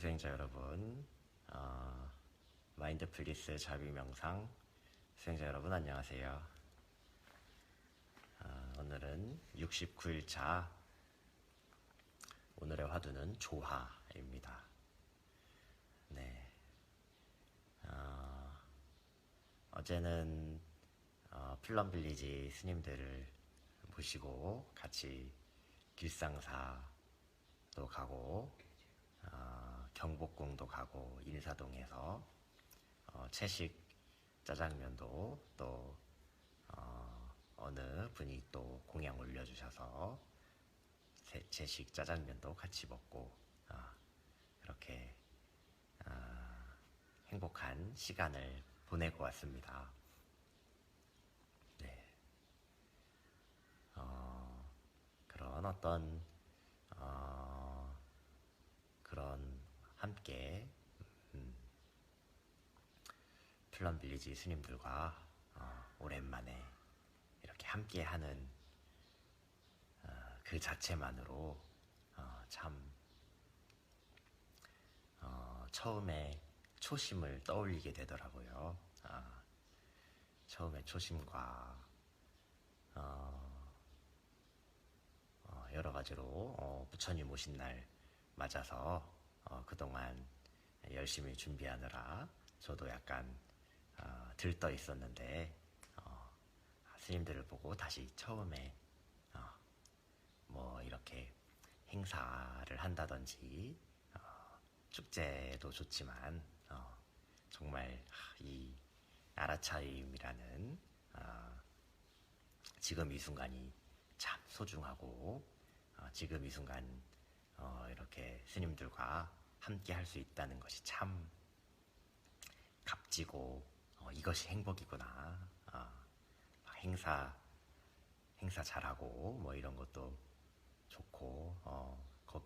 수행자 여러분, 어, 마인드플리스 자비명상 수행자 여러분 안녕하세요. 어, 오늘은 69일차 오늘의 화두는 조화입니다. 네. 어, 어제는 어, 플럼빌리지 스님들을 모시고 같이 길상사도 가고 어, 경복궁도 가고 인사동에서 어, 채식 짜장면도 또 어, 어느 분이 또 공양 올려주셔서 제, 채식 짜장면도 같이 먹고 어, 이렇게 어, 행복한 시간을 보내고 왔습니다. 네. 어, 그런 어떤 어, 그런 함께 음, 플럼빌리지 스님들과 어, 오랜만에 이렇게 함께하는 어, 그 자체만으로 어, 참 어, 처음에 초심을 떠올리게 되더라고요. 아, 처음에 초심과 여러 가지로 어, 부처님 오신 날 맞아서 어, 그동안 열심히 준비하느라 저도 약간 어, 들떠 있었는데 어, 스님들을 보고 다시 처음에 어, 뭐 이렇게 행사를 한다든지 어, 축제도 좋지만 어, 정말 이 아라차임이라는 어, 지금 이 순간이 참 소중하고 어, 지금 이 순간 어, 이렇게 스님들과 함께 할 수 있다는 것이 참 값지고 어, 이것이 행복이구나. 어, 행사 행사 잘하고 뭐 이런 것도 좋고 어, 그,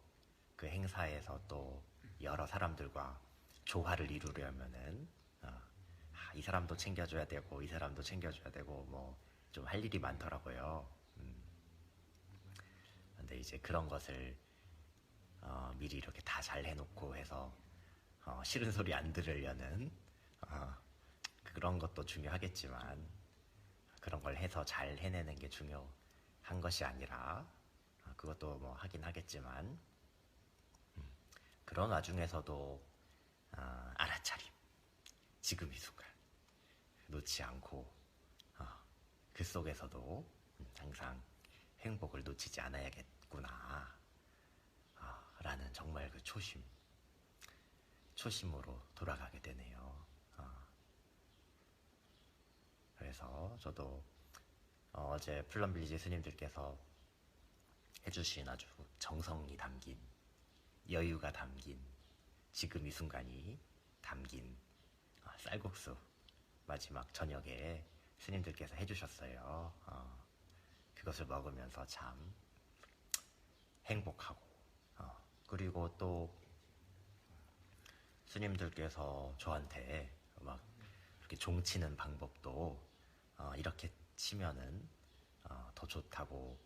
그 행사에서 또 여러 사람들과 조화를 이루려면은 어, 아, 이 사람도 챙겨줘야 되고 이 사람도 챙겨줘야 되고 뭐 좀 할 일이 많더라고요. 음. 근데 이제 그런 것을 어, 미리 이렇게 다 잘 해놓고 해서 어, 싫은 소리 안 들으려는 어, 그런 것도 중요하겠지만 그런 걸 해서 잘 해내는 게 중요한 것이 아니라 어, 그것도 뭐 하긴 하겠지만 음, 그런 와중에서도 어, 알아차림. 지금 이 순간. 놓지 않고 어, 그 속에서도 음, 항상 행복을 놓치지 않아야겠구나. 아, 라는 정말 그 초심 초심으로 돌아가게 되네요. 어. 그래서 저도 어, 제 플럼빌리지 스님들께서 해주신 아주 정성이 담긴 여유가 담긴 지금 이 순간이 담긴 어, 쌀국수 마지막 저녁에 스님들께서 해주셨어요. 어, 그것을 먹으면서 참 행복하고 어, 그리고 또 스님들께서 저한테 막 이렇게 종치는 방법도 어, 이렇게 치면은 어, 더 좋다고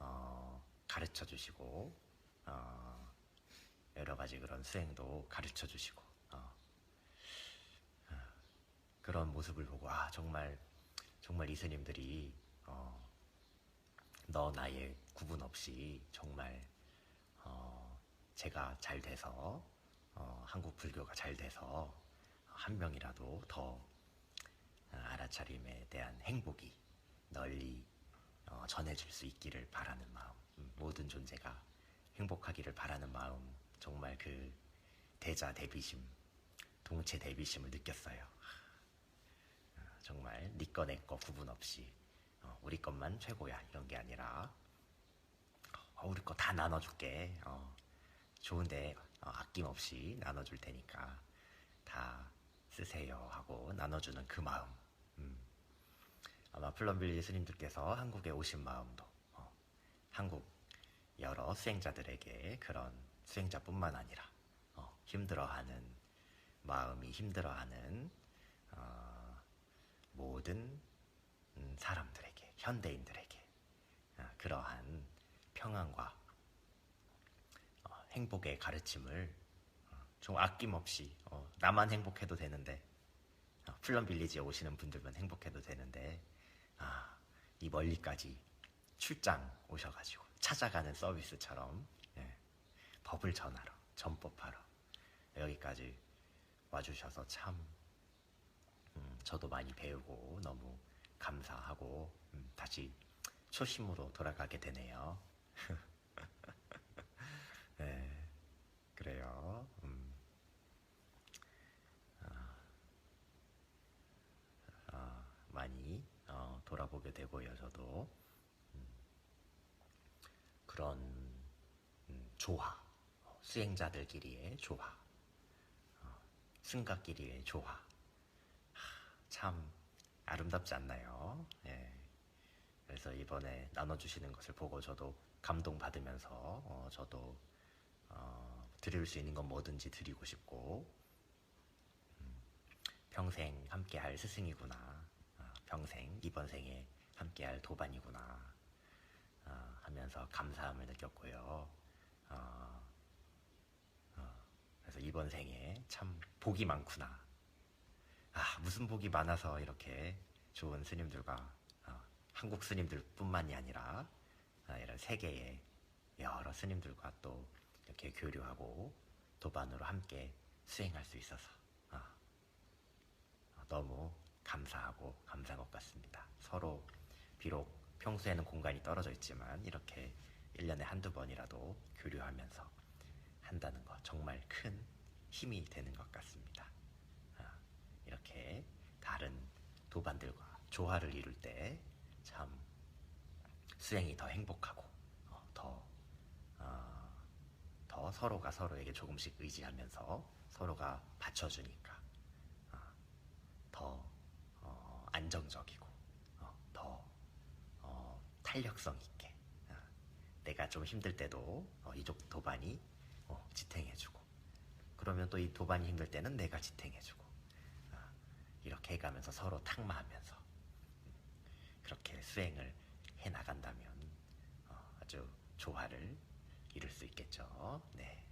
어, 가르쳐 주시고 어, 여러 가지 그런 수행도 가르쳐 주시고 어, 어, 그런 모습을 보고 아 정말 정말 이 스님들이 어, 너 나의 구분 없이 정말 어, 제가 잘 돼서 어, 한국 불교가 잘 돼서 한 명이라도 더 어, 알아차림에 대한 행복이 널리 어, 전해질 수 있기를 바라는 마음, 음, 모든 존재가 행복하기를 바라는 마음, 정말 그 대자 대비심, 동체 대비심을 느꼈어요. 어, 정말 니꺼 네 내꺼 구분 없이 어, 우리 것만 최고야 이런 게 아니라 어, 우리 거 다 나눠줄게. 어, 좋은데 어, 아낌없이 나눠줄 테니까 다 쓰세요 하고 나눠주는 그 마음. 음. 아마 플럼빌리 스님들께서 한국에 오신 마음도 어, 한국 여러 수행자들에게 그런 수행자뿐만 아니라 어, 힘들어하는 마음이 힘들어하는 어, 모든 음, 사람들에게 현대인들에게 어, 그러한 평안과 어, 행복의 가르침을 어, 좀 아낌없이 어, 나만 행복해도 되는데 어, 플럼 빌리지에 오시는 분들만 행복해도 되는데 아, 이 멀리까지 출장 오셔가지고 찾아가는 서비스처럼 예, 법을 전하러 전법하러 여기까지 와주셔서 참 음, 저도 많이 배우고 너무 감사하고 음, 다시 초심으로 돌아가게 되네요. 네, 그래요. 음. 아, 아, 많이 어, 돌아보게 되고요. 저도 음, 그런 음, 조화, 어, 수행자들끼리의 조화, 어, 승가끼리의 조화, 하, 참 아름답지 않나요? 예. 그래서 이번에 나눠주시는 것을 보고 저도 감동받으면서 어, 저도 어, 드릴 수 있는 건 뭐든지 드리고 싶고. 음, 평생 함께할 스승이구나. 아, 평생 이번 생에 함께할 도반이구나. 아, 하면서 감사함을 느꼈고요. 어, 어, 그래서 이번 생에 참 복이 많구나. 아 무슨 복이 많아서 이렇게 좋은 스님들과 어, 한국 스님들뿐만이 아니라 아, 이런 세계의 여러 스님들과 또 이렇게 교류하고 도반으로 함께 수행할 수 있어서 아, 아, 너무 감사하고 감사한 것 같습니다. 서로 비록 평소에는 공간이 떨어져 있지만 이렇게 1년에 한두 번이라도 교류하면서 한다는 것 정말 큰 힘이 되는 것 같습니다. 아, 이렇게 다른 도반들과 조화를 이룰 때 참 수행이 더 행복하고 어, 더, 어, 더 서로가 서로에게 조금씩 의지하면서 서로가 받쳐주니까 어, 더 어, 안정적이고 어, 더 어, 탄력성 있게 어, 내가 좀 힘들 때도 어, 이쪽 도반이 어, 지탱해주고 그러면 또 이 도반이 힘들 때는 내가 지탱해주고 어, 이렇게 해가면서 서로 탁마하면서 그렇게 수행을 해 나간다면 어, 아주 조화를 이룰 수 있겠죠. 네,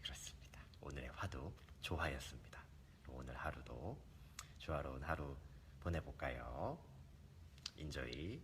그렇습니다. 오늘의 화두 조화였습니다. 오늘 하루도 조화로운 하루 보내볼까요? 인조이.